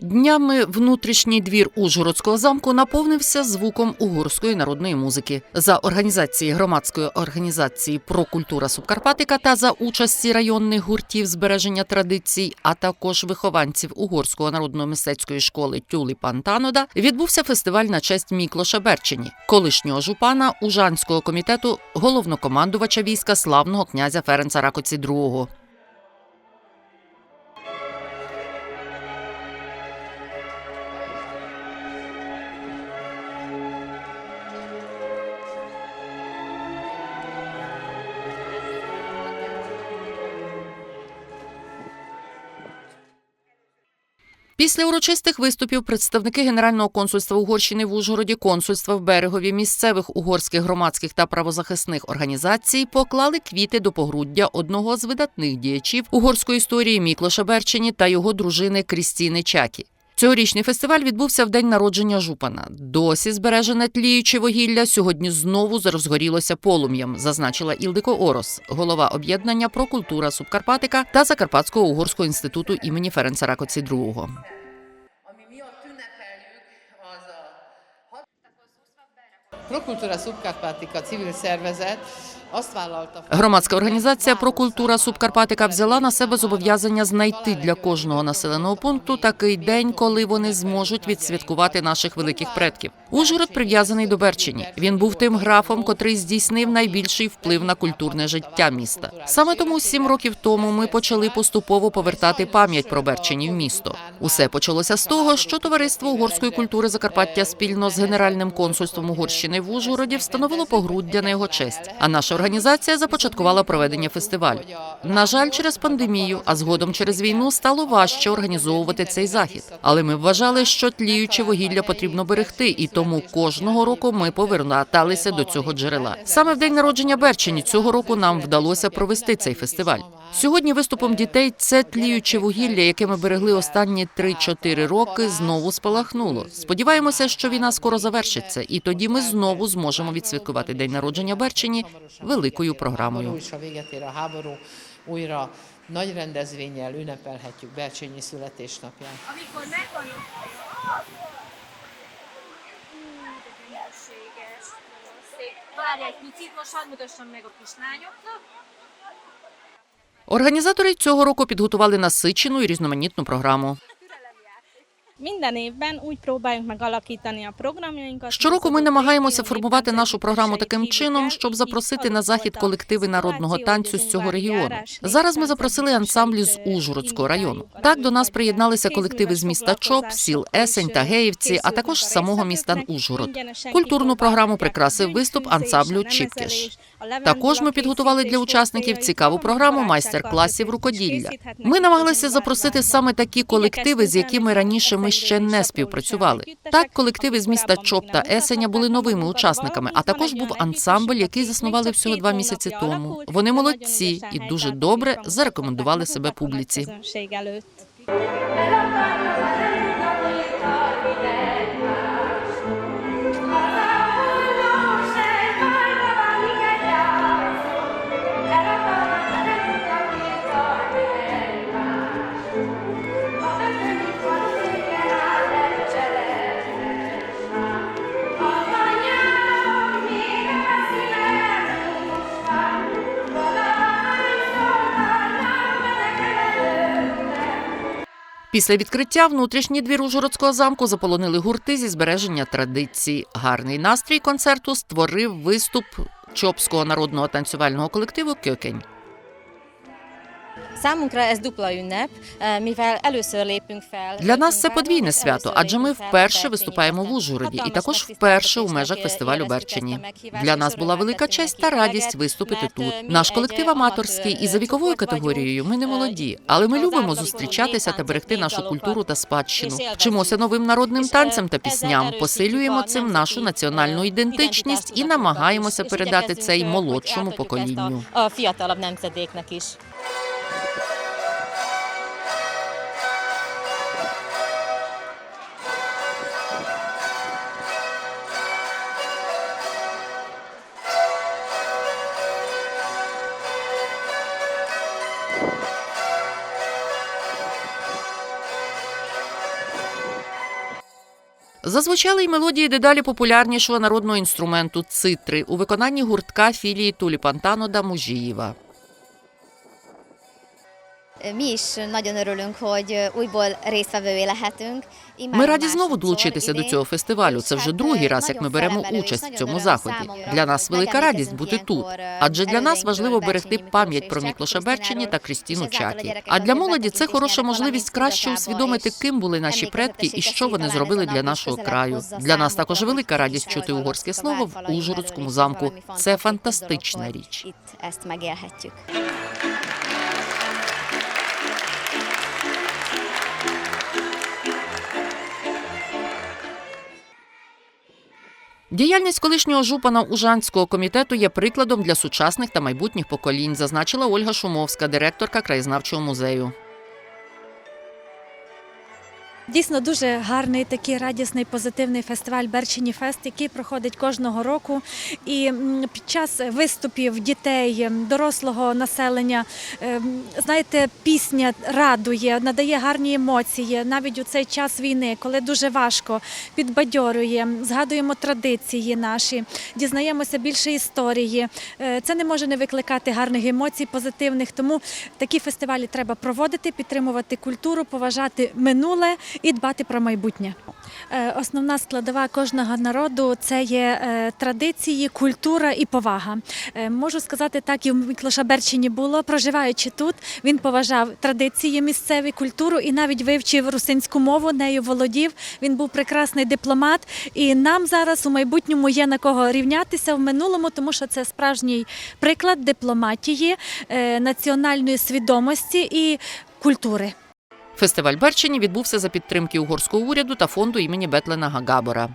Днями внутрішній двір Ужгородського замку наповнився звуком угорської народної музики. За організації громадської організації Прокультура Субкарпатика та за участі районних гуртів збереження традицій, а також вихованців угорського народно-мистецької школи Тюлі Пантанода, відбувся фестиваль на честь Міклоша Берчині, колишнього жупана Ужанського комітету головнокомандувача війська славного князя Ференца Ракоці II. Після урочистих виступів представники Генерального консульства Угорщини в Ужгороді, консульства в Берегові, місцевих угорських громадських та правозахисних організацій поклали квіти до погруддя одного з видатних діячів угорської історії Міклоша Берчині та його дружини Крістіни Чакі. Цьогорічний фестиваль відбувся в день народження Жупана. Досі збережене тліюче вугілля сьогодні знову розгорілося полум'ям, зазначила Ілдико Орос, голова об'єднання про культура Субкарпатика та Закарпатського угорського інституту імені Ференца Ракоці II. Prokultúra Subkárpátika civil szervezet Громадська організація Прокультура Субкарпатика взяла на себе зобов'язання знайти для кожного населеного пункту такий день, коли вони зможуть відсвяткувати наших великих предків. Ужгород прив'язаний до Берчині. Він був тим графом, котрий здійснив найбільший вплив на культурне життя міста. Саме тому сім років тому ми почали поступово повертати пам'ять про Берчині в місто. Усе почалося з того, що товариство угорської культури Закарпаття спільно з генеральним консульством Угорщини в Ужгороді встановило погруддя на його честь. А наша організація започаткувала проведення фестивалю. На жаль, через пандемію, а згодом через війну стало важче організовувати цей захід. Але ми вважали, що тліюче вугілля потрібно берегти, і тому кожного року ми поверталися до цього джерела. Саме в день народження Берчині цього року нам вдалося провести цей фестиваль. Сьогодні виступом дітей це тліюче вугілля, яке ми берегли останні 3-4 роки, знову спалахнуло. Сподіваємося, що війна скоро завершиться, і тоді ми знову зможемо відсвяткувати день народження Берчині великою програмою. Nagy rendezvényel ünnepelhetjük Bercsényi születésnapját. amikor szép. Várj egy picit, most hadd mutassam meg a kislányoknak. Організатори цього року підготували насичену і різноманітну програму. Minden évben úgy próbáljuk megalakítani a programjainkat. Щороку ми намагаємося формувати нашу програму таким чином, щоб запросити на захід колективи народного танцю з цього регіону. Зараз ми запросили ансамблі з Ужгородського району. Так до нас приєдналися колективи з міста Чоп, сіл Есень та Геївці, а також з самого міста Ужгород. Культурну програму прикрасив виступ ансамблю Чіпкеш. Також ми підготували для учасників цікаву програму майстер-класів рукоділля. Ми намагалися запросити саме такі колективи, з якими раніше ми ще не співпрацювали. Так, колективи з міста Чоп та Есеня були новими учасниками. А також був ансамбль, який заснували всього два місяці тому. Вони молодці і дуже добре зарекомендували себе публіці. Після відкриття внутрішній двір Ужгородського замку заполонили гурти зі збереження традицій. Гарний настрій концерту створив виступ Чопського народного танцювального колективу Кьокень. Для нас це подвійне свято, адже ми вперше виступаємо в. Ужгороді і також вперше у межах фестивалю ezt Для нас була велика честь та радість виступити тут. е, Наш колектив аматорський і за е, віковою категорією ми не молоді, е, але ми любимо зустрічатися та берегти нашу культуру та спадщину. Вчимося новим народним е, танцям та пісням, посилюємо цим нашу національну е, ідентичність і намагаємося передати igyekezzünk, це й е, hogy молодшому поколінню. Зазвучали й мелодії дедалі популярнішого народного інструменту цитри у виконанні гуртка філії Туліпантано Мужієва. Mi is nagyon örülünk, hogy újból résztvevői lehetünk. Ми раді знову долучитися до цього фестивалю. Це вже другий раз, як ми беремо участь в цьому заході. Для нас велика радість бути тут. Адже для нас важливо берегти пам'ять про Міклоша Берчині та Крістіну Чакі. А для молоді це хороша можливість краще усвідомити, ким були наші предки і що вони зробили для нашого краю. Для нас також велика радість чути угорське слово в Ужгородському замку. Це фантастична річ. Діяльність колишнього жупана Ужанського комітету є прикладом для сучасних та майбутніх поколінь, зазначила Ольга Шумовська, директорка краєзнавчого музею. Дійсно дуже гарний такий радісний позитивний фестиваль Берчині Фест, який проходить кожного року. І під час виступів дітей, дорослого населення, ем, знаєте, пісня радує, надає гарні емоції навіть у цей час війни, коли дуже важко, підбадьорює. Згадуємо традиції наші, дізнаємося більше історії. Е, Це не може не викликати гарних емоцій, позитивних. Тому такі фестивалі треба проводити, підтримувати культуру, поважати минуле дбати про майбутнє. Е, Основна складова кожного народу це є е, традиції, культура і повага. Е, Можу сказати, так і в Міклоша Берчині було. Проживаючи тут, він поважав традиції місцеві, культуру і навіть вивчив русинську мову, нею володів. Він був прекрасний дипломат. І нам зараз у майбутньому є на кого рівнятися в минулому, тому що це справжній приклад дипломатії, національної свідомості і культури. Фестиваль Берчині відбувся за підтримки угорського уряду та фонду імені Бетлена Гагабора.